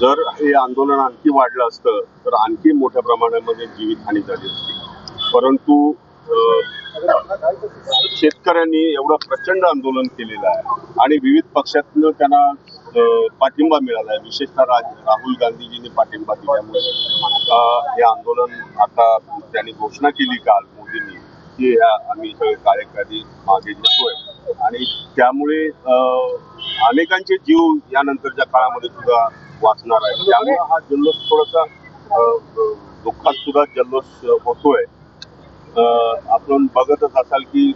जर हे आंदोलन आणखी वाढलं असतं तर आणखी मोठ्या प्रमाणामध्ये जीवितहानी झाली असती. परंतु अं, शेतकऱ्यांनी एवढं प्रचंड आंदोलन केलेलं आहे. आणि विविध पक्षातनं त्यांना पाठिंबा मिळाला आहे. विशेषतः राहुल गांधीजींनी पाठिंबा दिल्यामुळे. हे आंदोलन आता त्यांनी घोषणा केली काल मोदींनी की ह्या आम्ही सगळे कार्यकारी मागे घेतोय. आणि त्यामुळे अनेकांचे जीव यानंतरच्या काळामध्ये सुद्धा वाचणार आहे. त्यामुळे हा जल्लोष थोडासा दुःखात सुद्धा जल्लोष होतोय. आपण बघतच असाल की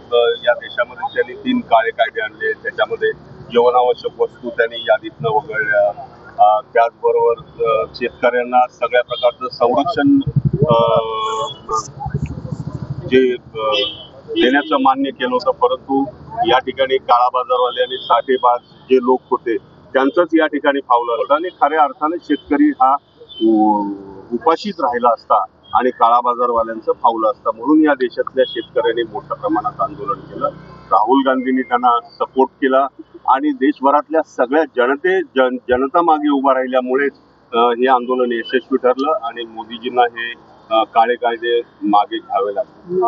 या देशामध्ये त्यांनी तीन काळे कायदे आणले. त्याच्यामध्ये जीवनावश्यक वस्तू त्यांनी यादीतनं वगळल्या. त्याचबरोबर शेतकऱ्यांना सगळ्या प्रकारचं संरक्षण जे देण्याचं मान्य केलं होतं. परंतु या ठिकाणी काळा बाजारवाले आणि साठेबाज जे लोक होते त्यांचंच या ठिकाणी फावलं होतं आणि खऱ्या अर्थाने शेतकरी हा उपाशीच राहिला असता. आणि काळा बाजारवाल्यांचं फावलं असतं. म्हणून या देशातल्या शेतकऱ्यांनी मोठ्या प्रमाणात आंदोलन केलं. राहुल गांधींनी त्यांना सपोर्ट केला. आणि देशभरातल्या सगळ्या जनते जन जनता मागे उभा राहिल्यामुळेच हे आंदोलन यशस्वी ठरलं आणि मोदीजींना हे काळे कायदे मागे घ्यावे लागले.